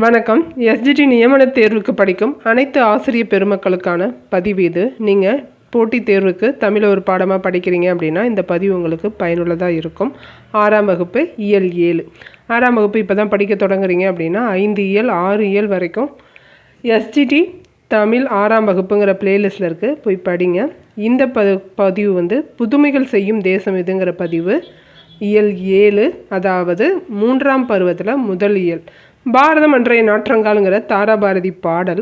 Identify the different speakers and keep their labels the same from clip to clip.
Speaker 1: வணக்கம். எஸ்ஜிடி நியமன தேர்வுக்கு படிக்கும் அனைத்து ஆசிரியர் பெருமக்களுக்கான பதிவு இது. நீங்கள் போட்டித் தேர்வுக்கு தமிழை ஒரு பாடமாக படிக்கிறீங்க அப்படின்னா இந்த பதிவு உங்களுக்கு பயனுள்ளதாக இருக்கும். ஆறாம் வகுப்பு இயல் ஏழு. ஆறாம் வகுப்பு இப்போ தான் படிக்க தொடங்குறீங்க அப்படின்னா ஐந்து இயல் ஆறு இயல் வரைக்கும் எஸ்ஜிடி தமிழ் ஆறாம் வகுப்புங்கிற பிளேலிஸ்ட்டில் இருக்குது போய் படிங்க. இந்த ப பதிவு வந்து புதுமைகள் செய்யும் தேசம் இதுங்கிற பதிவு. இயல் ஏழு அதாவது மூன்றாம் பருவத்தில் முதல் இயல். பாரதம் அன்றைய நாற்றங்காலுங்கிற தாராபாரதி பாடல்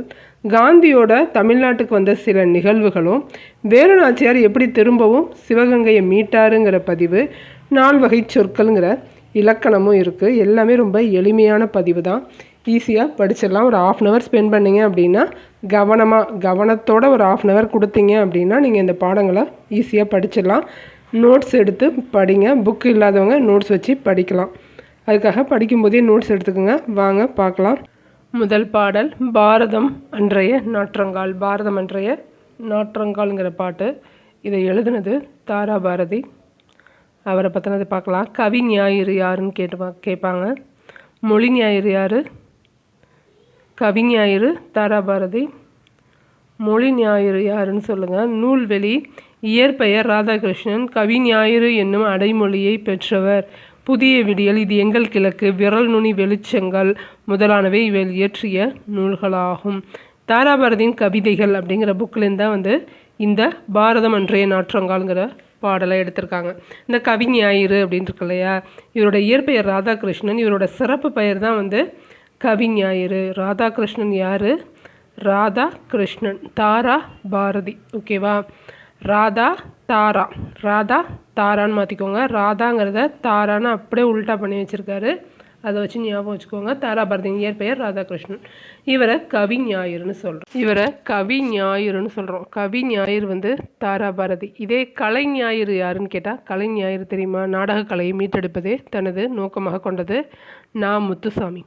Speaker 1: காந்தியோட தமிழ்நாட்டுக்கு வந்த சில நிகழ்வுகளும் வேலு நாச்சியார் எப்படி திரும்பவும் சிவகங்கையை மீட்டாருங்கிற பதிவு நால் வகை சொற்கள்ங்கிற இலக்கணமும் இருக்குது எல்லாமே ரொம்ப எளிமையான பதிவு தான். ஈஸியாக படிச்சிடலாம். ஒரு ஆஃப் அன் ஹவர் ஸ்பெண்ட் பண்ணீங்க அப்படின்னா கவனமாக கவனத்தோட ஒரு ஆஃப் அன் ஹவர் கொடுத்தீங்க அப்படின்னா நீங்கள் இந்த பாடங்களை ஈஸியாக படிச்சிடலாம். நோட்ஸ் எடுத்து படிங்க. புக் இல்லாதவங்க நோட்ஸ் வச்சு படிக்கலாம். அதுக்காக படிக்கும்போதே நோட்ஸ் எடுத்துக்கோங்க. வாங்க பார்க்கலாம். முதல் பாடல் பாரதம் அன்றைய நாற்றங்கால். பாரதம் அன்றைய நாற்றங்கால்ங்கிற பாட்டு. இதை எழுதுனது தாரா பாரதி அவரை பற்றினது பார்க்கலாம். கவி ஞாயிறு யாருன்னு கேட்டு கேட்பாங்க. மொழி ஞாயிறு யார்? கவி ஞாயிறு தாராபாரதி. மொழி ஞாயிறு யாருன்னு சொல்லுங்கள் நூல்வெளி இயற்பெயர் ராதாகிருஷ்ணன். கவி ஞாயிறு என்னும் அடைமொழியை பெற்றவர். புதிய விடியல் இது எங்கள் கிழக்கு விரல் நுனி வெளிச்சங்கள் முதலானவை இவள் இயற்றிய நூல்களாகும். தாராபாரதியின் கவிதைகள் அப்படிங்கிற புக்கிலேருந்து தான் வந்து இந்த பாரதம் அன்றைய நாற்றங்கால்ங்கிற பாடலை எடுத்திருக்காங்க. இந்த கவி ஞாயிறு அப்படின்னு இருக்கு இல்லையா? இவரோட இயற்பெயர் ராதாகிருஷ்ணன். இவரோட சிறப்பு பெயர் தான் வந்து கவி ஞாயிறு. ராதாகிருஷ்ணன் யார்? ராதா கிருஷ்ணன் தாரா பாரதி. ஓகேவா? ராதா தாரா. ராதா தாரான்னு மாற்றிக்கோங்க ராதாங்கிறத தாரான்னு அப்படியே உல்ட்டா பண்ணி வச்சுருக்காரு. அதை வச்சு ஞாபகம் வச்சுக்கோங்க. தாரா பாரதி இயற்பெயர் ராதாகிருஷ்ணன். இவரை கவி ஞாயிறுன்னு சொல்கிறோம் இவரை கவி ஞாயிறுன்னு சொல்கிறோம் கவி ஞாயிறு வந்து தாரா பாரதி. இதே கலை ஞாயிறு யாருன்னு கேட்டால் கலை ஞாயிறு தெரியுமா? நாடக கலையை மீட்டெடுப்பதே தனது நோக்கமாக கொண்டது நான் முத்துசாமி.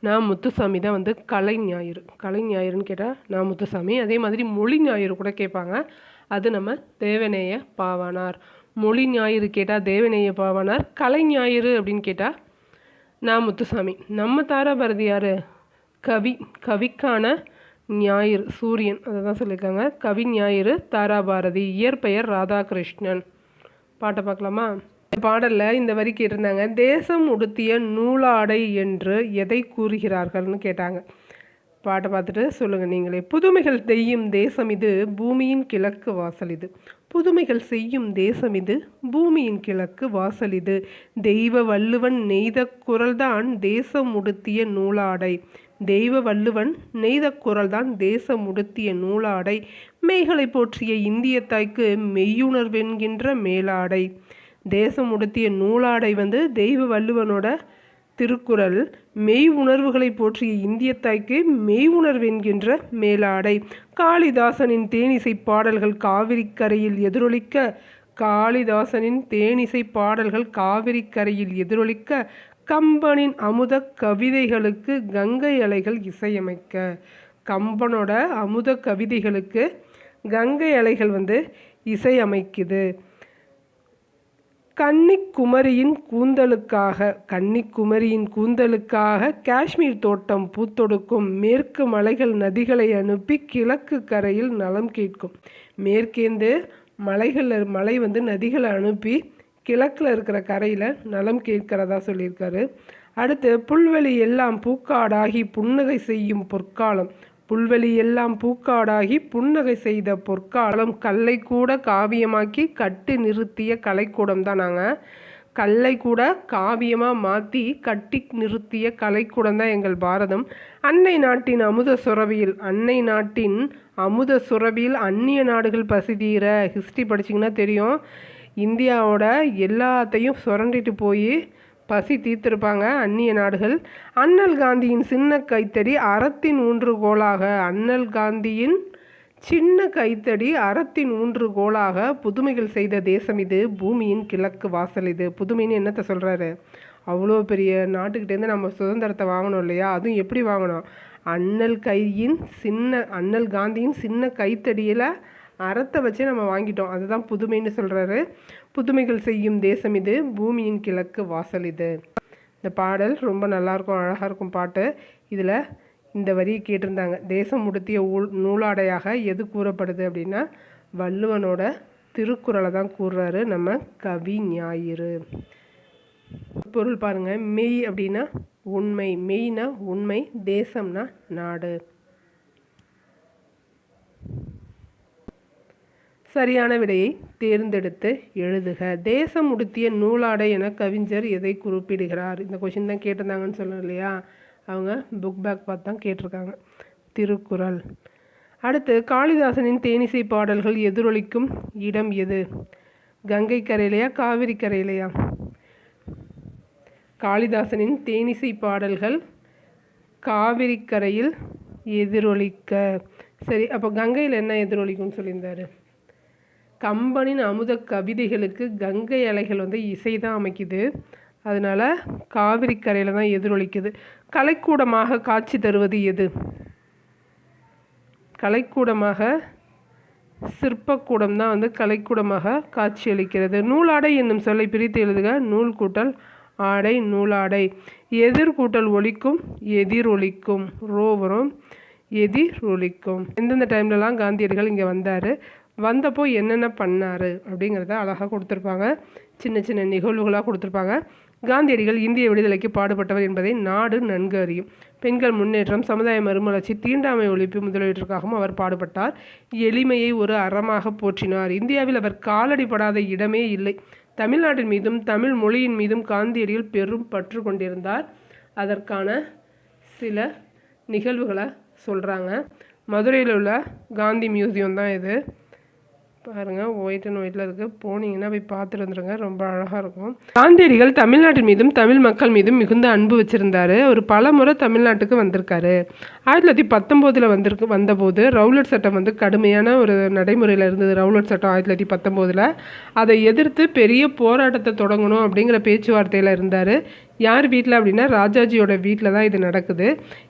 Speaker 1: நான் முத்துசாமி தான் வந்து கலை ஞாயிறு. கலை ஞாயிறுன்னு கேட்டால் நான் முத்துசாமி. அதே மாதிரி மொழி ஞாயிறு கூட கேட்பாங்க. அது நம்ம தேவநேய பாவானார். மொழி ஞாயிறு கேட்டால் தேவநேய பாவானார் கலை ஞாயிறு அப்படின்னு கேட்டால் நான் முத்துசாமி. நம்ம தாராபாரதி யார் கவி கவிக்கான ஞாயிறு சூரியன் அதை தான் சொல்லியிருக்காங்க. கவி ஞாயிறு தாராபாரதி இயற்பெயர் ராதாகிருஷ்ணன். பாட்டை பார்க்கலாமா? இந்த பாடலில் இந்த வரி கேட்டிருந்தாங்க தேசம் உடுத்திய நூலாடை என்று எதை கூறுகிறார்கள்னு கேட்டாங்க. பாட்டை பார்த்துட்டு சொல்லுங்கள் நீங்களே. புதுமைகள் செய்யும் தேசம் இது பூமியின் கிழக்கு வாசல் இது. புதுமைகள் செய்யும் தேசம் இது பூமியின் கிழக்கு வாசல் இது. தெய்வ வள்ளுவன் நெய்த குரல்தான் தேசம் உடுத்திய நூலாடை. தெய்வ வள்ளுவன் நெய்த குரல்தான் தேசம் உடுத்திய நூலாடை. மெய்களை போற்றிய இந்திய தாய்க்கு மெய்யுணர்வென்கின்ற மேலாடை. தேசம் உடுத்திய நூலாடை வந்து தெய்வ வள்ளுவனோட திருக்குறள் மெய் உணர்வுகளை போற்றிய இந்திய தாய்க்கு மெய் உணர்வென்கின்ற மேலாடை. காளிதாசனின் தேனிசை பாடல்கள் காவிரி கரையில் எதிரொலிக்க காளிதாசனின் தேனிசை பாடல்கள் காவிரி கரையில் எதிரொலிக்க கம்பனின் அமுத கவிதைகளுக்கு கங்கை அலைகள் இசையமைக்க. கம்பனோட அமுத கவிதைகளுக்கு கங்கை அலைகள் வந்து இசையமைக்குது. கன்னிக்குமரியின் கூந்தலுக்காக கன்னிக்குமரியின் கூந்தலுக்காக காஷ்மீர் தோட்டம் பூத்தொடுக்கும் மேற்கு மலைகள் நதிகளை அனுப்பி கிழக்கு கரையில் நலம் கேட்கும். மேற்கேந்து மலைகள் மலை வந்து நதிகளை அனுப்பி கிழக்கில் இருக்கிற கரையில் நலம் கேட்கிறதா சொல்லியிருக்காரு. அடுத்து புல்வெளி எல்லாம் பூக்காடாகி புன்னகை செய்யும் பொற்காலம். புல்வெளி எல்லாம் பூக்காடாகி புன்னகை செய்த பொற்காலம் கல்லை கூட காவியமாக்கி கட்டி நிறுத்திய கலைக்கூடம் தான் நாங்கள் கல்லை கூட காவியமாக மாற்றி கட்டி நிறுத்திய கலைக்கூடம் தான் எங்கள் பாரதம். அன்னை நாட்டின் அமுத சுரபியில் அன்னை நாட்டின் அமுத சுரபியில் அந்நிய நாடுகள் பசிதீர ஹிஸ்ட்ரி படிச்சிங்கன்னா தெரியும். இந்தியாவோட எல்லாத்தையும் சுரண்டிட்டு போய் பசி தீர்த்திருப்பாங்க அந்நிய நாடுகள். அண்ணல் காந்தியின் சின்ன கைத்தடி அறத்தின் ஊன்றுகோலாக அண்ணல் காந்தியின் சின்ன கைத்தடி அறத்தின் ஊன்றுகோலாக புதுமைகள் செய்த தேசம் இது பூமியின் கிழக்கு வாசல் இது. புதுமைன்னு என்னத்தை சொல்கிறாரு அவ்வளோ பெரிய நாட்டுக்கிட்டேருந்து நம்ம சுதந்திரத்தை வாங்கணும் இல்லையா? அதுவும் எப்படி வாங்கணும்? அண்ணல் கையின் சின்ன அண்ணல் காந்தியின் சின்ன கைத்தடியில் அறத்தை வச்சே நம்ம வாங்கிட்டோம். அதுதான் புதுமைன்னு சொல்கிறாரு புதுமைகள் செய்யும் தேசம் இது. பூமியின் கிழக்கு வாசல் இது. இந்த பாடல் ரொம்ப நல்லாயிருக்கும் அழகாக இருக்கும் பாட்டு. இதில் இந்த வரியை கேட்டிருந்தாங்க. தேசம் உடுத்திய ஊல் நூலாடையாக எது கூறப்படுது அப்படின்னா வள்ளுவனோட திருக்குறளை தான் கூறுறாரு நம்ம கவி ஞாயிறு. பொருள் பாருங்கள் மெய் அப்படின்னா உண்மை. மெய்னா உண்மை தேசம்னா நாடு. சரியான விடையை தேர்ந்தெடுத்து எழுதுக. தேசம் உடுத்திய நூலாடை என கவிஞர் எதை குறிப்பிடுகிறார். இந்த கொஷின் தான் கேட்டிருந்தாங்கன்னு சொன்னோம் இல்லையா? அவங்க புக் பேக் பார்த்து தான் கேட்டிருக்காங்க. திருக்குறள். அடுத்து காளிதாசனின் தேனிசை பாடல்கள் எதிரொலிக்கும் இடம் எது? கங்கை கரையிலையா காவிரி கரையிலையா? காளிதாசனின் தேனிசை பாடல்கள் காவிரி கரையில் எதிரொலிக்க. சரி அப்போ கங்கையில் என்ன எதிரொலிக்கும்னு சொல்லியிருந்தாரு? கம்பனின் அமுத கவிதைகளுக்கு கங்கை அலைகள் வந்து இசை தான் அமைக்குது. அதனால் காவிரி கரையில் தான் எதிரொலிக்குது. கலைக்கூடமாக காட்சி தருவது எது? கலைக்கூடமாக சிற்பக்கூடம் தான் வந்து கலைக்கூடமாக காட்சியளிக்கிறது நூலாடை என்னும் சொல்லை பிரித்து எழுதுக. நூல் கூட்டல் ஆடை நூலாடை. எதிர்கூட்டல் ஒழிக்கும் எதிர் ஒலிக்கும். ரோ வரும் எதிர் ஒலிக்கும். எந்தெந்த டைம்லலாம் காந்தியடிகள் இங்கே வந்தார்? வந்தப்போ என்னென்ன பண்ணார் அப்படிங்கிறத அழகாக கொடுத்துருப்பாங்க. சின்ன சின்ன நிகழ்வுகளாக கொடுத்துருப்பாங்க. காந்தியடிகள் இந்திய விடுதலைக்கு பாடுபட்டவர் என்பதை நாடு நன்கு அறியும். பெண்கள் முன்னேற்றம் சமுதாய மறுமலர்ச்சி தீண்டாமை ஒழிப்பு முதலீட்டிற்காகவும் அவர் பாடுபட்டார். எளிமையை ஒரு அறமாக போற்றினார். இந்தியாவில் அவர் காலடிப்படாத இடமே இல்லை. தமிழ்நாட்டின் மீதும் தமிழ் மொழியின் மீதும் காந்தியடிகள் பெரும் பற்று கொண்டிருந்தார். அதற்கான சில நிகழ்வுகளை சொல்கிறாங்க மதுரையில் உள்ள காந்தி மியூசியம் தான் இது. பாருங்கள் ஒயிட் அண்ட் ஒயிட்டில் இருக்குது போனீங்கன்னா போய் பார்த்துட்டு வந்துருங்க. ரொம்ப அழகாக இருக்கும். காந்தியடிகள் தமிழ்நாட்டின் மீதும் தமிழ் மக்கள் மீதும் மிகுந்த அன்பு வச்சுருந்தார். அவர் பல முறை தமிழ்நாட்டுக்கு வந்திருக்காரு. ஆயிரத்தி தொள்ளாயிரத்தி பத்தொம்போதில் வந்திருக்கு வந்தபோது ரவுலட் சட்டம் வந்து கடுமையான ஒரு நடைமுறையில் இருந்தது. ரவுலட் சட்டம் ஆயிரத்தி தொள்ளாயிரத்தி பத்தொம்போதில். அதை எதிர்த்து பெரிய போராட்டத்தை தொடங்கணும் அப்படிங்கிற பேச்சுவார்த்தையில் இருந்தார். யார் வீட்டில் அப்படின்னா ராஜாஜியோட வீட்டில் தான் இது நடக்குது.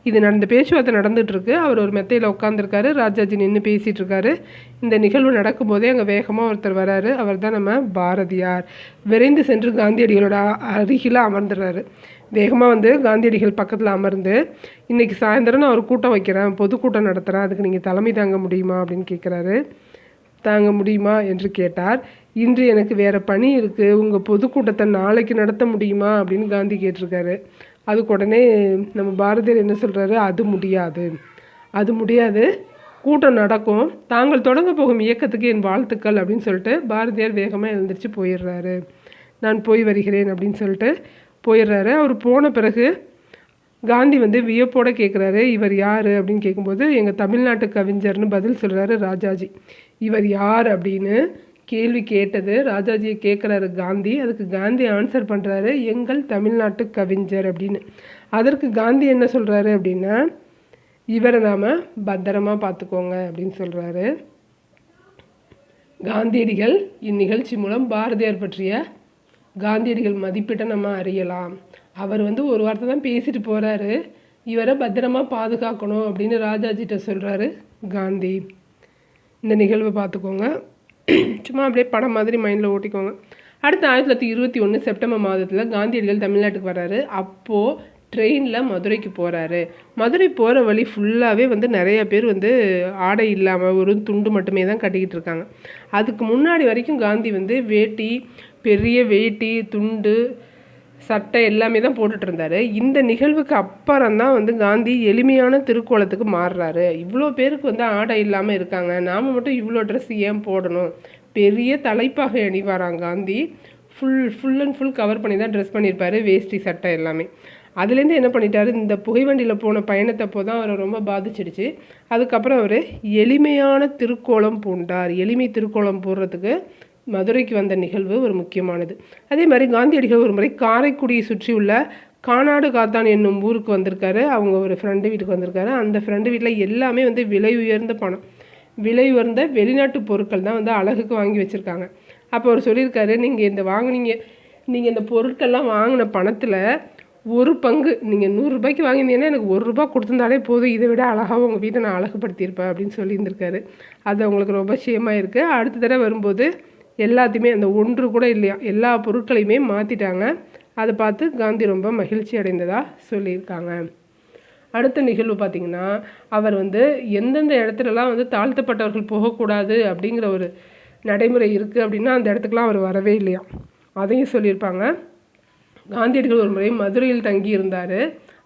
Speaker 1: இது நடந்த பேச்சுவார்த்தை நடந்துகிட்ருக்கு அவர் ஒரு மெத்தையில் உட்காந்துருக்காரு ராஜாஜி நின்று பேசிகிட்டு இருக்காரு இந்த நிகழ்வு நடக்கும்போதே அங்கே வேகமாக ஒருத்தர் வராரு. அவர் தான் நம்ம பாரதியார். விரைந்து சென்று காந்தியடிகளோட அருகில் அமர்ந்துடுறாரு வேகமாக வந்து காந்தியடிகள் பக்கத்தில் அமர்ந்து இன்றைக்கி சாயந்தரம் நான் ஒரு கூட்டம் வைக்கிறேன். பொதுக்கூட்டம் நடத்துகிறேன் அதுக்கு நீங்கள் தலைமை தாங்க முடியுமா? அப்படின்னு கேட்குறாரு தாங்க முடியுமா என்று கேட்டார். இன்று எனக்கு வேறு பணி இருக்குது உங்கள் பொதுக்கூட்டத்தை நாளைக்கு நடத்த முடியுமா? அப்படின்னு காந்தி கேட்டிருக்காரு. அதுக்கு உடனே நம்ம பாரதியார் என்ன சொல்கிறாரு அது முடியாது. அது முடியாது. கூட்டம் நடக்கும். தாங்கள் தொடங்க போகும் இயக்கத்துக்கு என் வாழ்த்துக்கள் அப்படின்னு சொல்லிட்டு பாரதியார் வேகமாக எழுந்திரிச்சு போயிடுறாரு. நான் போய் வருகிறேன் அப்படின்னு சொல்லிட்டு போயிடுறாரு. அவர் போன பிறகு காந்தி வந்து வியப்போட கேட்குறாரு இவர் யார்? அப்படின்னு கேட்கும்போது எங்கள் தமிழ்நாட்டு கவிஞர்னு பதில் சொல்கிறாரு ராஜாஜி. இவர் யார்? அப்படின்னு கேள்வி கேட்டது ராஜாஜியை கேட்குறாரு காந்தி. அதுக்கு காந்தி ஆன்சர் பண்ணுறாரு எங்கள் தமிழ்நாட்டு கவிஞர் அப்படின்னு. அதற்கு காந்தி என்ன சொல்கிறாரு அப்படின்னா இவரை நாம் பத்திரமா பார்த்துக்கோங்க அப்படின்னு சொல்கிறாரு காந்தியடிகள் இந்நிகழ்ச்சி மூலம் பாரதியார் பற்றிய காந்தியடிகள் மதிப்பீட்டை நம்ம அறியலாம். அவர் வந்து ஒரு வார்த்தை தான் பேசிட்டு போகிறாரு இவரை பத்திரமா பாதுகாக்கணும் அப்படின்னு ராஜாஜிட்ட சொல்கிறாரு காந்தி. இந்த நிகழ்வை பார்த்துக்கோங்க. சும்மா அப்படியே படம் மாதிரி மைண்டில் ஓட்டிக்கோங்க. அடுத்து ஆயிரத்தி தொள்ளாயிரத்தி இருபத்தி ஒன்று செப்டம்பர் மாதத்தில் காந்தியடிகள் தமிழ்நாட்டுக்கு வர்றாரு. அப்போது ட்ரெயினில் மதுரைக்கு போகிறாரு மதுரை போகிற வழி ஃபுல்லாகவே வந்து நிறைய பேர் வந்து ஆடை இல்லாமல் ஒரு துண்டு மட்டுமே தான் கட்டிக்கிட்டு இருக்காங்க. அதுக்கு முன்னாடி வரைக்கும் காந்தி வந்து வேட்டி பெரிய வேட்டி துண்டு சட்டை எல்லாமே தான் போட்டுட்டு இருந்தார். இந்த நிகழ்வுக்கு அப்புறம் தான் வந்து காந்தி எளிமையான திருக்கோலத்துக்கு மாறுறாரு. இவ்வளோ பேருக்கு வந்து ஆடை இல்லாமல் இருக்காங்க. நாம் மட்டும் இவ்வளோ ட்ரெஸ் ஏன் போடணும்? பெரிய தலைப்பாகை அணிவாராம் Gandhi. Full full and full cover பண்ணி தான் ட்ரெஸ் பண்ணியிருப்பாரு வேஷ்டி சட்டை எல்லாமே. அதுலேருந்து என்ன பண்ணிட்டாரு? இந்த புகைவண்டியில் போன பயணத்தப்போ தான் அவரை ரொம்ப பாதிச்சிடுச்சு. அதுக்கப்புறம் அவர் எளிமையான திருக்கோலம் பூண்டார். எளிமை திருக்கோலம் போடுறதுக்கு மதுரைக்கு வந்த நிகழ்வு ஒரு முக்கியமானது. அதே மாதிரி காந்தியடிகள் ஒரு முறை காரைக்குடியை சுற்றியுள்ள கானாடு காத்தான் என்னும் ஊருக்கு வந்திருக்காரு. அவங்க ஒரு ஃப்ரெண்டு வீட்டுக்கு வந்திருக்காரு. அந்த ஃப்ரெண்டு வீட்டில் எல்லாமே வந்து விலை உயர்ந்த பணம். விலை உயர்ந்த வெளிநாட்டு பொருட்கள் தான் வந்து அழகுக்கு வாங்கி வச்சுருக்காங்க. அப்போ அவர் சொல்லியிருக்காரு நீங்கள் இந்த வாங்கினீங்க நீங்கள் இந்த பொருட்கள்லாம் வாங்கின பணத்தில் ஒரு பங்கு நீங்கள் நூறுரூபாய்க்கு வாங்கினீங்கன்னா எனக்கு ஒரு ரூபா கொடுத்துருந்தாலே போதும். இதை விட அழகாக உங்கள் வீட்டை நான் அழகுப்படுத்தியிருப்பேன் அப்படின்னு சொல்லியிருந்திருக்காரு. அது அவங்களுக்கு ரொம்ப விஷயமாக இருக்குது அடுத்த தடவை வரும்போது எல்லாத்தையுமே அந்த ஒன்று கூட இல்லையா எல்லா பொருட்களையுமே மாற்றிட்டாங்க அதை பார்த்து காந்தி ரொம்ப மகிழ்ச்சி அடைந்ததாக சொல்லியிருக்காங்க. அடுத்த நிகழ்வு பார்த்திங்கன்னா அவர் வந்து எந்தெந்த இடத்துலலாம் வந்து தாழ்த்தப்பட்டவர்கள் போகக்கூடாது அப்படிங்கிற ஒரு நடைமுறை இருக்குது அப்படின்னா அந்த இடத்துக்குலாம் அவர் வரவே இல்லையா. அதையும் சொல்லியிருப்பாங்க. காந்தியடிகள் ஒரு முறை மதுரையில் தங்கி இருந்தார்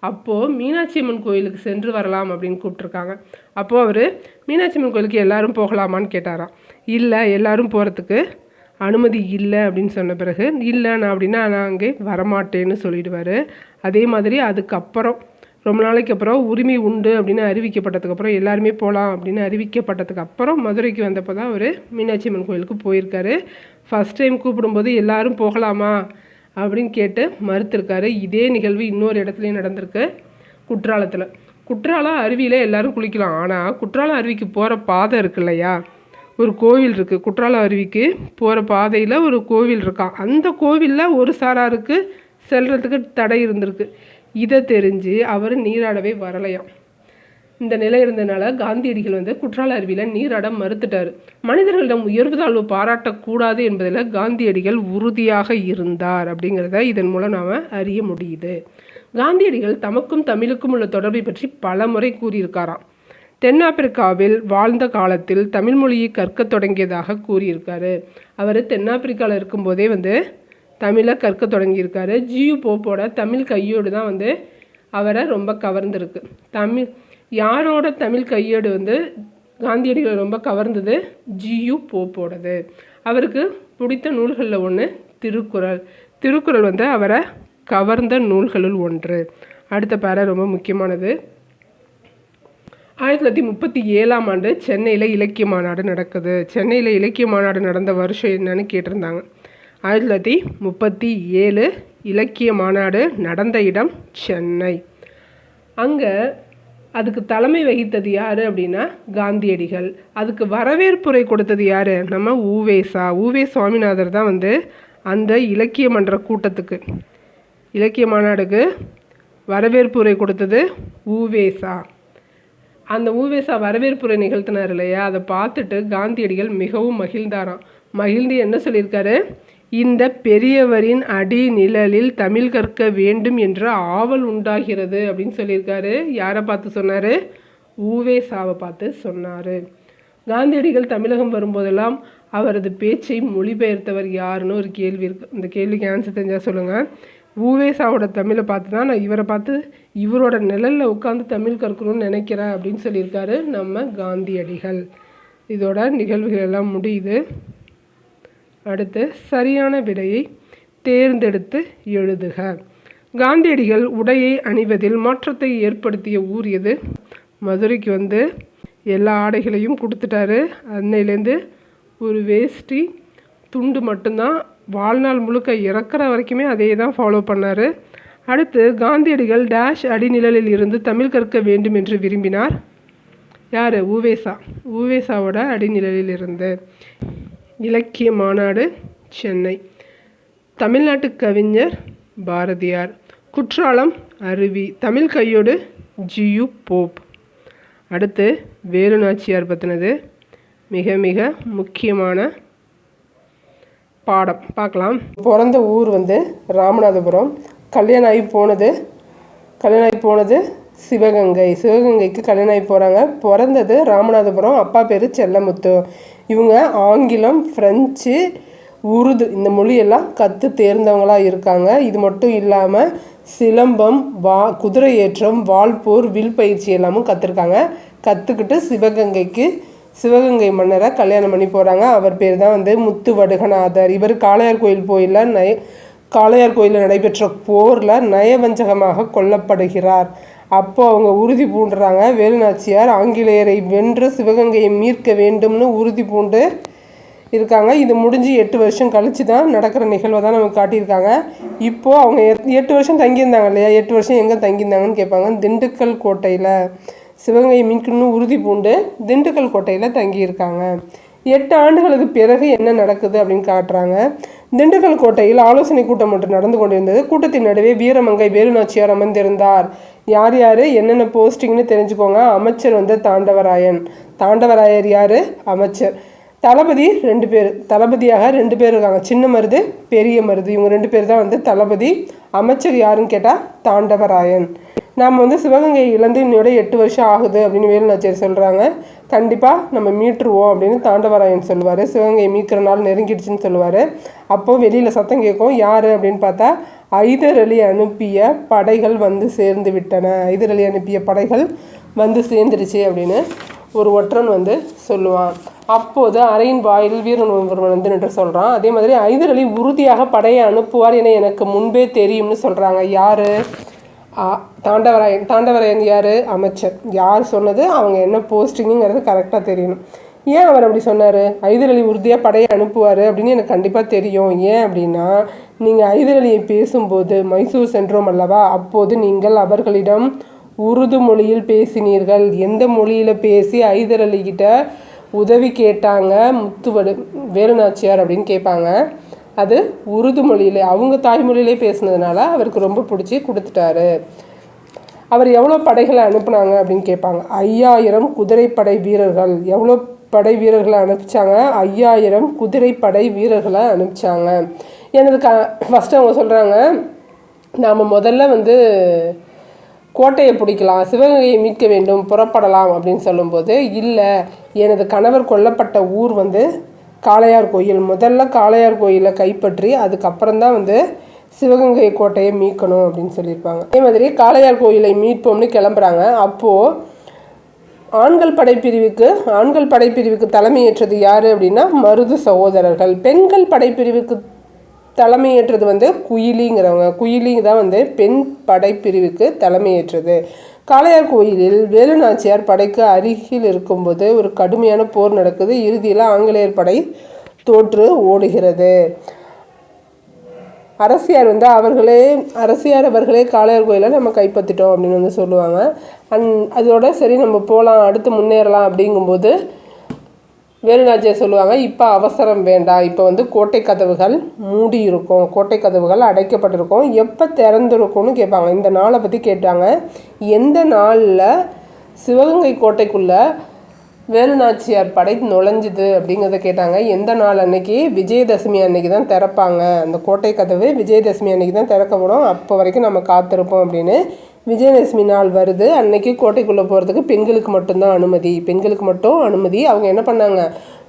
Speaker 1: அப்போது மீனாட்சி அம்மன் கோயிலுக்கு சென்று வரலாம் அப்படின்னு கூப்பிட்ருக்காங்க அப்போது அவர் மீனாட்சி அம்மன் கோயிலுக்கு எல்லாரும் போகலாமான்னு கேட்டாராம் இல்லை எல்லாரும் போகிறதுக்கு அனுமதி இல்லை அப்படின்னு சொன்ன பிறகு இல்லை நான் அப்படின்னா நான் அங்கே வரமாட்டேன்னு சொல்லிடுவார். அதே மாதிரி அதுக்கப்புறம் ரொம்ப நாளைக்கு அப்புறம் உரிமை உண்டு அப்படின்னு அறிவிக்கப்பட்டதுக்கப்புறம் எல்லாருமே போகலாம் அப்படின்னு அறிவிக்கப்பட்டதுக்கு அப்புறம் மதுரைக்கு வந்தப்போ தான் அவர் மீனாட்சி அம்மன் கோயிலுக்கு போயிருக்காரு. ஃபஸ்ட் டைம் கூப்பிடும்போது எல்லாரும் போகலாமா? அப்படின்னு கேட்டு மறுத்திருக்காரு. இதே நிகழ்வு இன்னொரு இடத்துலையும் நடந்திருக்கு. குற்றாலத்தில். குற்றாலம் அருவியில் எல்லாரும் குளிக்கலாம். ஆனால் குற்றாலம் அருவிக்கு போகிற பாதை இருக்கு இல்லையா? ஒரு கோவில் இருக்குது குற்றாலம் அருவிக்கு போகிற பாதையில் ஒரு கோவில் இருக்கான் அந்த கோவிலில் ஒரு சாராருக்கு செல்கிறதுக்கு தடை இருந்திருக்கு. இதை தெரிஞ்சு அவர் நீராடவே வரலையாம். இந்த நிலை இருந்தனால காந்தியடிகள் வந்து குற்றால அருவியில் நீராட மறுத்துட்டார். மனிதர்களிடம் உயர்வு தாழ்வு பாராட்டக்கூடாது என்பதில் காந்தியடிகள் உறுதியாக இருந்தார் அப்படிங்கிறத இதன் மூலம் நாம் அறிய முடியுது. காந்தியடிகள் தமக்கும் தமிழுக்கும் உள்ள தொடர்பை பற்றி பல முறை கூறியிருக்காராம். தென்னாப்பிரிக்காவில் வாழ்ந்த காலத்தில் தமிழ் மொழியை கற்க தொடங்கியதாக கூறியிருக்காரு. அவர் தென்னாப்பிரிக்காவில் இருக்கும்போதே வந்து தமிழை கற்க தொடங்கியிருக்காரு. ஜியு போப்போட தமிழ் கையோடு தான் வந்து அவரை ரொம்ப கவர்ந்திருக்கு. தமிழ் யாரோட தமிழ் கையேடு வந்து காந்தியடிகளை ரொம்ப கவர்ந்தது? ஜியு போப்போடது. அவருக்கு பிடித்த நூல்களில் ஒன்று திருக்குறள். திருக்குறள் வந்து அவரை கவர்ந்த நூல்களுள் ஒன்று. அடுத்த பேர ரொம்ப முக்கியமானது. ஆயிரத்தி தொள்ளாயிரத்தி முப்பத்தி ஏழாம் ஆண்டு சென்னையில் இலக்கிய மாநாடு நடக்குது. சென்னையில் இலக்கிய மாநாடு நடந்த வருஷம் என்னன்னு கேட்டிருந்தாங்க. ஆயிரத்தி தொள்ளாயிரத்தி முப்பத்தி ஏழு இலக்கிய மாநாடு நடந்த இடம் சென்னை. அங்கே அதுக்கு தலைமை வகித்தது யார் அப்படின்னா காந்தியடிகள். அதுக்கு வரவேற்புரை கொடுத்தது யார்? நம்ம ஊவேசா. ஊவே சுவாமிநாதர் தான் வந்து அந்த இலக்கிய மன்ற கூட்டத்துக்கு. இலக்கிய மாநாடுக்கு வரவேற்புரை கொடுத்தது ஊவேசா. அந்த ஊவேசா வரவேற்புரை நிகழ்த்தினார் இல்லையா? அதை பார்த்துட்டு காந்தியடிகள் மிகவும் மகிழ்ந்தாராம். மகிழ்ந்து என்ன சொல்லியிருக்காரு? இந்த பெரியவரின் அடி நிழலில் தமிழ் கற்க வேண்டும் என்ற ஆவல் உண்டாகிறது அப்படின்னு சொல்லியிருக்காரு. யாரை பார்த்து சொன்னார்? ஊவேசாவை பார்த்து சொன்னார். காந்தியடிகள் தமிழகம் வரும்போதெல்லாம் அவரது பேச்சை மொழிபெயர்த்தவர் யாருன்னு ஒரு கேள்வி இருக்கு. இந்த கேள்விக்கு ஆன்சர் தெரிஞ்சால் சொல்லுங்கள் ஊவேசாவோட தமிழை பார்த்து தான் நான் இவரை பார்த்து இவரோட நிழலில் உட்காந்து தமிழ் கற்கணும்னு நினைக்கிறேன் அப்படின்னு சொல்லியிருக்காரு நம்ம காந்தியடிகள். இதோட நிகழ்வுகள் எல்லாம் முடியுது. அடுத்து சரியான விடையை தேர்ந்தெடுத்து எழுதுக. காந்தியடிகள் உடையை அணிவதில் மாற்றத்தை ஏற்படுத்திய ஊர் எது? மதுரைக்கு வந்து எல்லா ஆடைகளையும் கொடுத்துட்டாரு. அன்னையிலேருந்து ஒரு வேஷ்டி துண்டு மட்டும்தான். வாழ்நாள் முழுக்க இறக்குற வரைக்குமே அதே தான் ஃபாலோ பண்ணார். அடுத்து காந்தியடிகள் டேஷ் அடிநிழலில் இருந்து தமிழ் கற்க வேண்டும் என்று விரும்பினார். யார்? ஊவேசா ஊவேசாவோட அடிநிழலில் இருந்து. இலக்கிய மாநாடு சென்னை. தமிழ்நாட்டு கவிஞர் பாரதியார். குற்றாலம் அருவி. தமிழ் கையோடு ஜியு போப். அடுத்து வேலு நாச்சியார் பற்றினது மிக மிக முக்கியமான பாடம். பார்க்கலாம். பிறந்த ஊர் வந்து ராமநாதபுரம். கல்யாணம் ஆகி போனது கல்யாணம் ஆகி போனது சிவகங்கை. சிவகங்கைக்கு கல்யாணம் ஆகி போகிறாங்க பிறந்தது ராமநாதபுரம். அப்பா பேர் செல்லமுத்து. இவங்க ஆங்கிலம் ஃப்ரெஞ்சு உருது இந்த மொழியெல்லாம் கற்று தேர்ந்தவங்களாக இருக்காங்க. இது மட்டும் இல்லாமல் சிலம்பம் வா குதிரை ஏற்றம் வால்போர் வில் பயிற்சி எல்லாமும் கற்றுருக்காங்க கற்றுக்கிட்டு சிவகங்கைக்கு சிவகங்கை மன்னரை கல்யாணம் பண்ணி போகிறாங்க அவர் பேர் தான் வந்து முத்து வடுகநாதர் இவர் காளையார் கோயில் போயில் நய காளையார் கோயிலில் நடைபெற்ற போரில் நயவஞ்சகமாக கொல்லப்படுகிறார். அப்போ அவங்க உறுதி பூண்டுறாங்க. வேலுநாச்சியார் ஆங்கிலேயரை வென்று சிவகங்கையை மீட்க வேண்டும்னு உறுதி பூண்டு இருக்காங்க. இது முடிஞ்சு எட்டு வருஷம் கழித்து தான் நடக்கிற நிகழ்வை தான் நமக்கு காட்டியிருக்காங்க. இப்போது அவங்க எட்டு வருஷம் தங்கியிருந்தாங்க இல்லையா? எட்டு வருஷம் எங்கே தங்கியிருந்தாங்கன்னு கேட்பாங்க. திண்டுக்கல் கோட்டையில் சிவகங்கை மீட்கணும்னு உறுதி பூண்டு திண்டுக்கல் கோட்டையில் தங்கியிருக்காங்க. எட்டு ஆண்டுகளுக்கு பிறகு என்ன நடக்குது அப்படின்னு காட்டுறாங்க. திண்டுக்கல் கோட்டையில் ஆலோசனை கூட்டம் ஒன்று நடந்து கொண்டிருந்தது. கூட்டத்தின் நடுவே வீரமங்கை வேலுநாச்சியார் அமர்ந்திருந்தார். யார் யார்? என்னென்ன போஸ்டிங்னு தெரிஞ்சுக்கோங்க. அமைச்சர் வந்து தாண்டவராயன். தாண்டவராயர் யார்? அமைச்சர். தளபதி ரெண்டு பேர். தளபதியாக ரெண்டு பேர் இருக்காங்க. சின்ன மருது பெரிய மருது. இவங்க ரெண்டு பேர் தான் வந்து தளபதி. அமைச்சர் யாருன்னு கேட்டால் தாண்டவராயன். நாம் வந்து சிவகங்கை இழந்து இன்னையோட எட்டு வருஷம் ஆகுது அப்படின்னு வேலுநாச்சியார் சொல்கிறாங்க கண்டிப்பாக நம்ம மீட்டுருவோம் அப்படின்னு தாண்டவராயன் சொல்லுவார். சிவகங்கை மீட்கிற நாள் நெருங்கிடுச்சுன்னு சொல்லுவார். அப்போது வெளியில் சத்தம் கேட்கும். யார் அப்படின்னு பார்த்தா ஐதர் அலி அனுப்பிய படைகள் வந்து சேர்ந்து விட்டன. ஐதர் அலி அனுப்பிய படைகள் வந்து சேர்ந்துருச்சு அப்படின்னு ஒரு ஒற்றன் வந்து சொல்லுவான். அப்போது அறையின் வாயில் வீரன் ஒருவன் வந்து நின்று சொல்கிறான் அதே மாதிரி ஐதர் அலி உறுதியாக படையை அனுப்புவார் என எனக்கு முன்பே தெரியும்னு சொல்கிறாங்க யார்? தாண்டவராயன் தாண்டவராயன் யார் அமைச்சர். யார் சொன்னது? அவங்க என்ன போஸ்டிங்குங்கிறது கரெக்டாக தெரியணும். ஏன் அவர் அப்படி சொன்னார்? ஐதர் அலி உறுதியாக படையை அனுப்புவார் அப்படின்னு எனக்கு கண்டிப்பாக தெரியும். ஏன் அப்படின்னா நீங்கள் ஐதர் அலியை பேசும்போது மைசூர் சென்றோம் அல்லவா? அப்போது நீங்கள் அவர்களிடம் உருது மொழியில் பேசினீர்கள். எந்த மொழியில் பேசி ஐதர் அலிகிட்ட உதவி கேட்டாங்க? முத்துவடு வேலுநாச்சியார் அப்படின்னு கேட்பாங்க. அது உருது மொழியிலே அவங்க தாய்மொழியிலே பேசுனதுனால அவருக்கு ரொம்ப பிடிச்சி கொடுத்துட்டாரு. அவர் எவ்வளோ படைகளை அனுப்புனாங்க அப்படின்னு கேட்பாங்க. ஐயாயிரம் குதிரைப்படை வீரர்கள். எவ்வளோ படை வீரர்களை அனுப்பிச்சாங்க? ஐயாயிரம் குதிரைப்படை வீரர்களை அனுப்பிச்சாங்க. எனது க ஃபஸ்ட்டு அவங்க சொல்கிறாங்க நாம் முதல்ல வந்து கோட்டையை பிடிக்கலாம் சிவகங்கையை மீட்க வேண்டும் புறப்படலாம் அப்படின்னு சொல்லும்போது இல்லை எனது கணவர் கொல்லப்பட்ட ஊர் வந்து காளையார் கோயில். முதல்ல காளையார் கோயிலை கைப்பற்றி அதுக்கப்புறம் தான் வந்து சிவகங்கை கோட்டையை மீட்கணும் அப்படின்னு சொல்லியிருப்பாங்க. அதே மாதிரி காளையார் கோயிலை மீட்போம்னு கிளம்புறாங்க. அப்போது ஆண்கள் படைப்பிரிவுக்கு ஆண்கள் படைப்பிரிவுக்கு தலைமையேற்றது யார் அப்படின்னா மருது சகோதரர்கள். பெண்கள் படைப்பிரிவுக்கு தலைமையேற்றது வந்து குயிலிங்கிறவங்க. குயிலி தான் வந்து பெண் படைப்பிரிவுக்கு தலைமையேற்றது. காளையார் கோயிலில் வேலுநாச்சியார் படைக்கு அருகில் இருக்கும்போது ஒரு கடுமையான போர் நடக்குது. இறுதியில் ஆங்கிலேயர் படை தோற்று ஓடுகிறது. அரசியார் வந்து அவர்களே அரசியார் அவர்களே காளையார் கோயிலை நம்ம கைப்பற்றிட்டோம் அப்படின்னு வந்து சொல்லுவாங்க. அந் அதோட சரி நம்ம போகலாம் அடுத்து முன்னேறலாம் அப்படிங்கும்போது வேலுநாச்சியார் சொல்லுவாங்க இப்போ அவசரம் வேண்டாம் இப்போ வந்து கோட்டை கதவுகள் மூடி இருக்கும் கோட்டை கதவுகள் அடைக்கப்பட்டிருக்கும். எப்போ திறந்துருக்கும்னு கேட்பாங்க. இந்த நாளை பற்றி கேட்டாங்க. எந்த நாளில் சிவகங்கை கோட்டைக்குள்ளே வேலுநாச்சியார் படை நுழைஞ்சுது? அப்படிங்கிறத கேட்டாங்க. எந்த நாள் அன்னைக்கு? விஜயதசமி அன்னைக்கு தான் திறப்பாங்க. அந்த கோட்டை கதவு விஜயதசமி அன்னைக்கு தான் திறக்கப்படும். அப்போ வரைக்கும் நம்ம காத்திருப்போம் அப்படின்னு விஜயதசமி நாள் வருது. அன்னைக்கு கோட்டைக்குள்ளே போகிறதுக்கு பெண்களுக்கு மட்டும்தான் அனுமதி. பெண்களுக்கு மட்டும் அனுமதி. அவங்க என்ன பண்ணாங்க?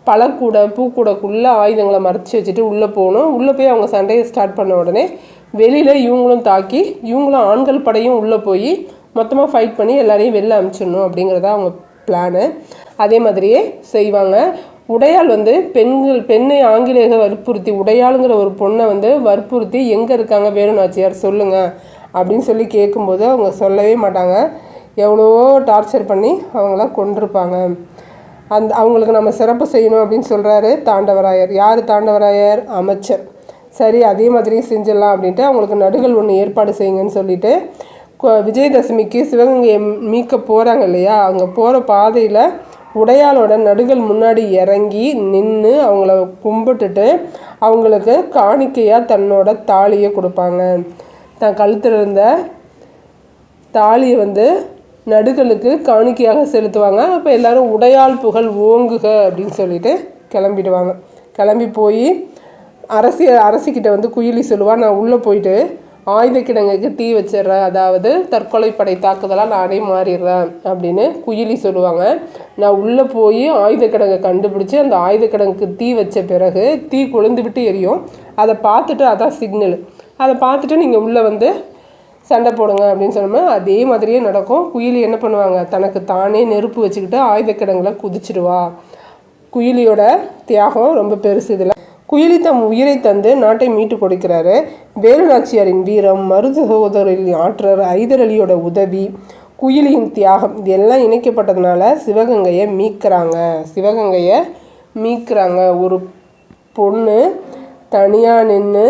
Speaker 1: பழக்கூடை பூக்கூடைக்குள்ளே ஆயுதங்களை மறைச்சி வச்சுட்டு உள்ளே போகணும் உள்ளே போய் அவங்க சண்டையை ஸ்டார்ட் பண்ண உடனே வெளியில் இவங்களும் தாக்கி இவங்களும் ஆண்கள் படையும் உள்ளே போய் மொத்தமாக ஃபைட் பண்ணி எல்லாரையும் வெளில அனுப்பிச்சிடணும் அப்படிங்கிறத அவங்க பிளானு அதே மாதிரியே செய்வாங்க. உடையாள் வந்து பெண்கள் பெண்ணை ஆங்கிலேயர்கள் வற்புறுத்தி உடையாளுங்கிற ஒரு பொண்ணை வந்து வற்புறுத்தி எங்கே இருக்காங்க வேலுநாச்சியார் சொல்லுங்கள் அப்படின்னு சொல்லி கேட்கும்போது அவங்க சொல்லவே மாட்டாங்க. எவ்வளவோ டார்ச்சர் பண்ணி அவங்கள கொண்டிருப்பாங்க அந்த அவங்களுக்கு நம்ம சிறப்பு செய்யணும் அப்படின்னு சொல்கிறாரு தாண்டவராயர். யார் தாண்டவராயர்? அமைச்சர். சரி அதே மாதிரி செஞ்சிடலாம் அப்படின்ட்டு அவங்களுக்கு நடுகள் ஒன்று ஏற்பாடு செய்யுங்கன்னு சொல்லிட்டு விஜயதசமிக்கு சிவகங்கையை மீட்க போகிறாங்க இல்லையா? அங்கே போகிற பாதையில் உடையாளோட நடுகள் முன்னாடி இறங்கி நின்று அவங்கள கும்பிட்டுட்டு அவங்களுக்கு காணிக்கையாக தன்னோட தாலியை கொடுப்பாங்க. தான் கழுத்தில் இருந்த தாலியை வந்து நடுகளுக்கு காணிக்கையாக செலுத்துவாங்க. அப்போ எல்லோரும் உடையாள் புகழ் ஓங்குக அப்படின்னு சொல்லிட்டு கிளம்பிடுவாங்க. கிளம்பி போய் அரசி அரசிக்கிட்ட வந்து குயிலி சொல்லுவாள் நான் உள்ளே போயிட்டு ஆயுத கிடங்குக்கு தீ வச்சிடுறேன் அதாவது தற்கொலை படை தாக்குதலாக நானே மாறிடுறேன் அப்படின்னு குயிலி சொல்லுவாங்க. நான் உள்ளே போய் ஆயுத கிடங்கை கண்டுபிடிச்சி அந்த ஆயுத கிடங்குக்கு தீ வச்ச பிறகு தீ கொழுந்து விட்டு எரியும். அதை பார்த்துட்டு அதான் சிக்னல். அதை பார்த்துட்டு நீங்கள் உள்ளே வந்து சண்டை போடுங்க அப்படின்னு சொன்னோம்னா அதே மாதிரியே நடக்கும். குயிலி என்ன பண்ணுவாங்க? தனக்கு தானே நெருப்பு வச்சுக்கிட்டு ஆயுத குதிச்சிடுவா. குயிலியோட தியாகம் ரொம்ப பெருசு இதில். குயிலி தம் உயிரை தந்து நாட்டை மீட்டு கொடுக்கிறாரு. வேலுநாச்சியாரின் வீரம் மருது சகோதரின் ஆற்றர் ஐதர் அலியோட உதவி குயிலியின் தியாகம் இது எல்லாம் இணைக்கப்பட்டதுனால சிவகங்கையை மீட்கிறாங்க. சிவகங்கையை மீட்கிறாங்க. ஒரு பொண்ணு தனியாக நின்று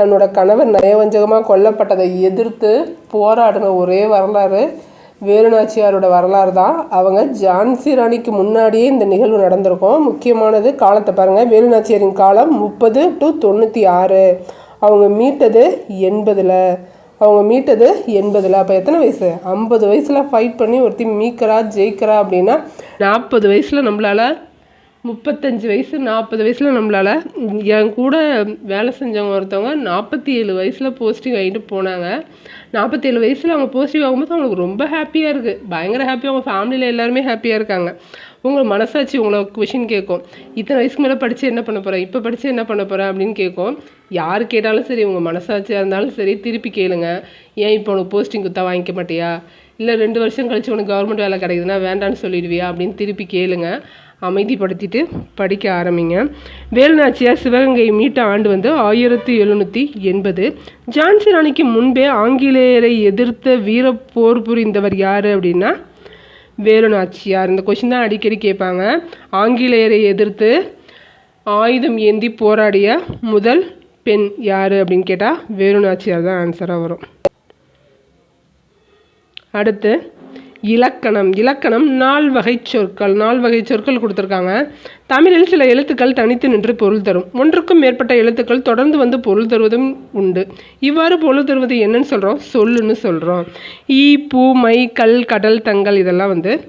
Speaker 1: தன்னோட கணவர் நயவஞ்சகமாக கொல்லப்பட்டதை எதிர்த்து போராடின ஒரே வரலாறு வேலுநாச்சியாரோட வரலாறு தான். அவங்க ஜான்சி ராணிக்கு முன்னாடியே இந்த நிகழ்வு நடந்திருக்கும். முக்கியமானது காலத்தை பாருங்கள் வேலுநாச்சியாரின் காலம் முப்பது டு தொண்ணூற்றி ஆறு. அவங்க மீட்டது எண்பதில். அவங்க மீட்டது எண்பதில். அப்போ எத்தனை வயசு? ஐம்பது வயசில் ஃபைட் பண்ணி ஒருத்தி மீக்கிறா ஜெயிக்கிறா அப்படின்னா நாற்பது வயசில் நம்மளால் முப்பத்தஞ்சு வயசு நாற்பது வயசில் நம்மளால் என் கூட வேலை செஞ்சவங்க ஒருத்தவங்க நாற்பத்தி ஏழு வயசில் போஸ்டிங் ஆகிட்டு போனாங்க. நாற்பத்தேழு வயசில் அவங்க போஸ்டிவ் ஆகும்போது அவங்களுக்கு ரொம்ப ஹாப்பியாக இருக்குது பயங்கர ஹாப்பியாக அவங்க ஃபேமிலியில் எல்லாருமே ஹாப்பியாக இருக்காங்க. உங்கள் மனசாட்சி உங்களை கொஷின் கேட்கும். இத்தனை வயசுக்கு மேலே படித்து என்ன பண்ண போகிறேன் இப்போ படித்து என்ன பண்ண போகிறேன் அப்படின்னு கேட்கும். யார் கேட்டாலும் சரி உங்கள் மனசாட்சியாக இருந்தாலும் சரி திருப்பி கேளுங்க. ஏன் இப்போ உனக்கு போஸ்டிங் குத்தா வாங்கிக்க மாட்டியா? இல்லை ரெண்டு வருஷம் கழிச்சு உனக்கு கவர்மெண்ட் வேலை கிடைக்குதுன்னா வேண்டான்னு சொல்லிடுவியா? அப்படின்னு திருப்பி கேளுங்க. அமைதிப்படுத்திட்டு படிக்க ஆரம்பிங்க. வேலுநாச்சியார் சிவகங்கை மீட்ட ஆண்டு வந்து ஆயிரத்தி எழுநூற்றி எண்பது. ஜான்சி ராணிக்கு முன்பே ஆங்கிலேயரை எதிர்த்த வீர போர் புரிந்தவர் யார் அப்படின்னா வேலுநாச்சியார். இந்த கொஷின் தான் அடிக்கடி கேட்பாங்க. ஆங்கிலேயரை எதிர்த்து ஆயுதம் ஏந்தி போராடிய முதல் பெண் யார் அப்படின்னு கேட்டால் வேலுநாச்சியார் தான் ஆன்சராக வரும். அடுத்து இலக்கணம். இலக்கணம் நால் வகை சொற்கள். நால் வகை சொற்கள் கொடுத்துருக்காங்க. தமிழில் சில எழுத்துக்கள் தனித்து நின்று பொருள் தரும். ஒன்றுக்கும் மேற்பட்ட எழுத்துக்கள் தொடர்ந்து வந்து பொருள் தருவதும் உண்டு. இவ்வாறு பொருள் தருவது என்னன்னு சொல்கிறோம் சொல்லுன்னு சொல்கிறோம் ஈ பூ மை கல் கடல் தங்கள் இதெல்லாம் வந்து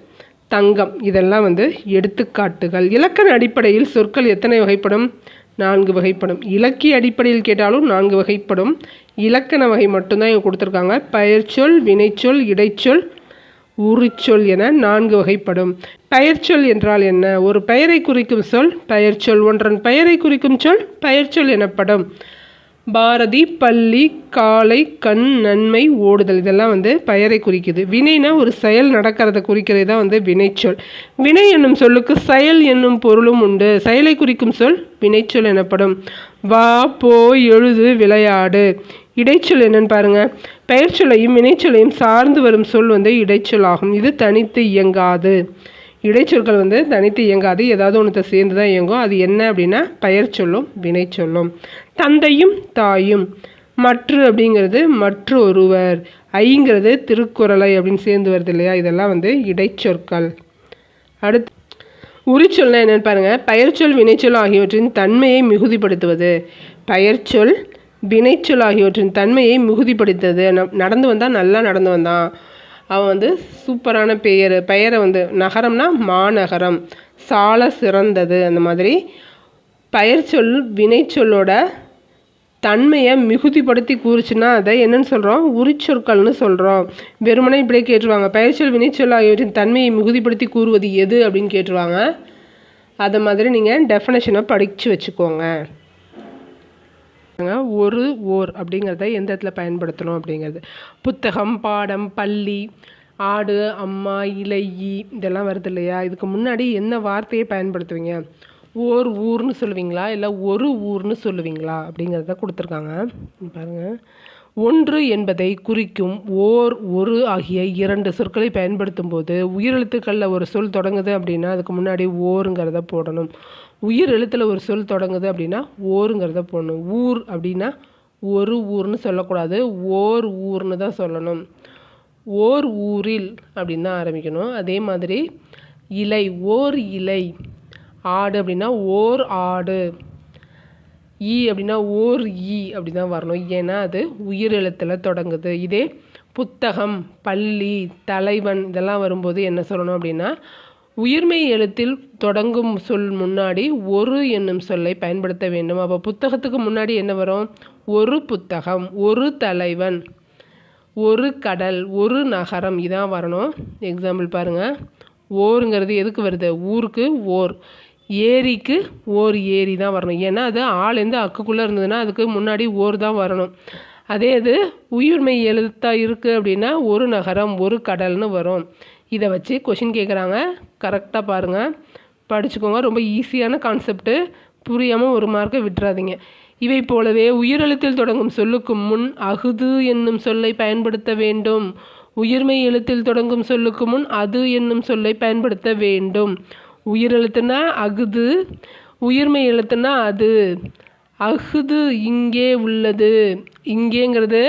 Speaker 1: தங்கம். இதெல்லாம் வந்து எடுத்துக்காட்டுகள். இலக்கண அடிப்படையில் சொற்கள் எத்தனை வகைப்படும்? நான்கு வகைப்படும். இலக்கிய அடிப்படையில் கேட்டாலும் நான்கு வகைப்படும். இலக்கண வகை மட்டும்தான் இங்கே கொடுத்துருக்காங்க. பெயர்ச்சொல் வினைச்சொல் இடைச்சொல் உரிச்சொல் என நான்கு வகைப்படும். பெயர்ச்சொல் என்றால் என்ன? ஒரு பெயரை குறிக்கும் சொல் பெயர்ச்சொல் ஒன்றன் பெயரை குறிக்கும் சொல் பெயர்ச்சொல் எனப்படும். பாரதி பள்ளி காலை கண் நன்மை ஓடுதல் இதெல்லாம் வந்து பெயரை குறிக்குது. வினைனா ஒரு செயல் நடக்கிறத குறிக்கிறது தான் வந்து வினைச்சொல். வினை என்னும் சொல்லுக்கு செயல் என்னும் பொருளும் உண்டு. செயலை குறிக்கும் சொல் வினைச்சொல் எனப்படும். வா போ எழுது விளையாடு. இடைச்சொல் என்னன்னு பாருங்க. பெயர்ச்சொலையும் வினைச்சொலையும் சார்ந்து வரும் சொல் வந்து இடைச்சொல் ஆகும் இது தனித்து இயங்காது. இடைச்சொற்கள் வந்து தனித்து இயங்காது. ஏதாவது ஒன்றத்தை சேர்ந்து தான் இயங்கும். அது என்ன அப்படின்னா பெயர் சொல்லும் வினை சொல்லும் தந்தையும் தாயும். மற்று அப்படிங்கிறது மற்ற ஒருவர். ஐங்கிறது திருக்குறளை அப்படின்னு சேர்ந்து வருது இல்லையா? இதெல்லாம் வந்து இடைச்சொற்கள். அடுத்து உரிச்சொல்னா என்னென்னு பாருங்கள் பெயர்ச்சொல் வினைச்சொல் ஆகியவற்றின் தன்மையை மிகுதிப்படுத்துவது. பெயர்ச்சொல் வினைச்சொல் ஆகியவற்றின் தன்மையை மிகுதிப்படுத்தது நடந்து வந்தால் நல்லா நடந்து வந்தான். அவன் வந்து சூப்பரான பெயர். பெயரை வந்து நகரம்னா மாநகரம். சால சிறந்தது அந்த மாதிரி. பயிர்ச்சொல் வினைச்சொல்லோட தன்மையை மிகுதிப்படுத்தி கூறுச்சுன்னா அதை என்னன்னு சொல்கிறோம் உரிச்சொற்கள்னு சொல்கிறோம் வெறுமனே இப்படியே கேட்டுருவாங்க. பெயர்ச்சொல் வினைச்சொல் ஆகியவற்றின் தன்மையை மிகுதிப்படுத்தி கூறுவது எது அப்படின்னு கேட்டுருவாங்க. அதை மாதிரி நீங்கள் டெஃபனேஷனை படித்து வச்சுக்கோங்க. ஒரு ஓர் அப்படிங்கிறத எந்த இடத்துல பயன்படுத்தணும் அப்படிங்கிறது. புத்தகம் பாடம் பள்ளி ஆடு அம்மா இலை இதெல்லாம் வருது இல்லையா? இதுக்கு முன்னாடி என்ன வார்த்தையை பயன்படுத்துவீங்க? ஓர் ஊர்னு சொல்லுவீங்களா? இல்லை ஒரு ஊர்னு சொல்லுவீங்களா? அப்படிங்கிறத கொடுத்துருக்காங்க. பாருங்கள் ஒன்று என்பதை குறிக்கும் ஓர் ஒரு ஆகிய இரண்டு சொற்களை பயன்படுத்தும் போது உயிரெழுத்துக்களில் ஒரு சொல் தொடங்குது அப்படின்னா அதுக்கு முன்னாடி ஓருங்கிறத போடணும். உயிர் எழுத்தில் ஒரு சொல் தொடங்குது அப்படின்னா ஓருங்கிறத போடணும். ஊர் அப்படின்னா ஒரு ஊர்னு சொல்லக்கூடாது. ஓர் ஊர்னு தான் சொல்லணும். ஓர் ஊரில் அப்படின்னு தான் ஆரம்பிக்கணும். அதே மாதிரி இலை ஓர் இலை ஆடு அப்படின்னா ஓர் ஆடு. ஈ அப்படின்னா ஓர் ஈ அப்படி தான் வரணும். ஏன்னா அது உயிர் எழுத்தில் தொடங்குது. இதே புத்தகம் பள்ளி தலைவன் இதெல்லாம் வரும்போது என்ன சொல்லணும் அப்படின்னா உயிர்மை எழுத்தில் தொடங்கும் சொல் முன்னாடி ஒரு என்னும் சொல்லை பயன்படுத்த வேண்டும். அப்போ புத்தகத்துக்கு முன்னாடி என்ன வரும்? ஒரு புத்தகம் ஒரு தலைவன் ஒரு கடல் ஒரு நகரம் இதான் வரணும். எக்ஸாம்பிள் பாருங்கள் ஓருங்கிறது எதுக்கு வருது? ஊருக்கு ஓர். ஏரிக்கு ஓர் ஏரி தான் வரணும். ஏன்னா அது ஆளேந்து அக்குக்குள்ளே இருந்ததுன்னா அதுக்கு முன்னாடி ஓர் தான் வரணும். அதே இது உயிர்மை எழுத்தாக இருக்குது அப்படின்னா ஒரு நகரம் ஒரு கடல்னு வரும். இதை வச்சு கொஷின் கேட்குறாங்க கரெக்டாக பாருங்கள் படிச்சுக்கோங்க. ரொம்ப ஈஸியான கான்செப்ட்டு புரியாமல் ஒரு மார்க்கை விட்டுறாதீங்க. இவை போலவே உயிரெழுத்தில் தொடங்கும் சொல்லுக்கு முன் அகுது என்னும் சொல்லை பயன்படுத்த வேண்டும். உயிர்மை எழுத்தில் தொடங்கும் சொல்லுக்கு முன் அது என்னும் சொல்லை பயன்படுத்த வேண்டும். உயிர் எழுத்துனா அகுது உயிர்மை எழுத்துனா அது. அகுது இங்கே உள்ளது. இங்கேங்கிறது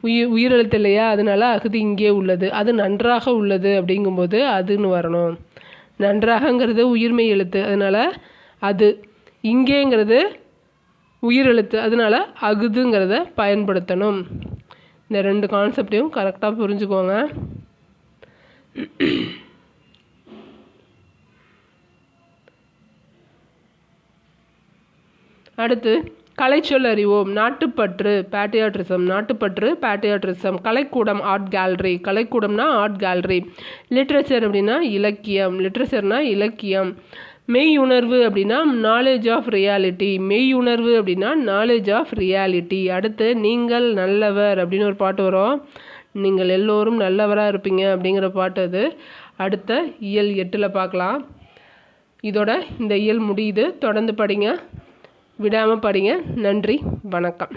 Speaker 1: உயிர் உயிர் எழுத்து இல்லையா? அதனால அகுது இங்கே உள்ளது. அது நன்றாக உள்ளது அப்படிங்கும்போது அதுன்னு வரணும். நன்றாகங்கிறது உயிர்மை எழுத்து. அதனால் அது. இங்கேங்கிறது உயிர் எழுத்து. அதனால அகுதுங்கிறத பயன்படுத்தணும். இந்த ரெண்டு கான்செப்டையும் கரெக்டாக புரிஞ்சுக்கோங்க. அடுத்து கலைச்சொல் அறிவோம் நாட்டுப்பற்று பேட்டியாட்ரிசம் நாட்டுப்பற்று பேட்டியாட்ரிசம் கலைக்கூடம் ஆர்ட் கேலரி கலைக்கூடம்னா ஆர்ட் கேலரி லிட்ரேச்சர் அப்படின்னா இலக்கியம். லிட்ரேச்சர்னா இலக்கியம். மெய் உணர்வு அப்படின்னா நாலேஜ் ஆஃப் ரியாலிட்டி மெய் உணர்வு அப்படின்னா நாலேஜ் ஆஃப் ரியாலிட்டி அடுத்து நீங்கள் நல்லவர் அப்படின்னு ஒரு பாட்டு வரும். நீங்கள் எல்லோரும் நல்லவராக இருப்பீங்க அப்படிங்கிற பாட்டு அது. அடுத்த இயல் எட்டில் பார்க்கலாம். இதோட இந்த இயல் முடியுது. தொடர்ந்து படிங்க. விடாமல் படிங்க. நன்றி. வணக்கம்.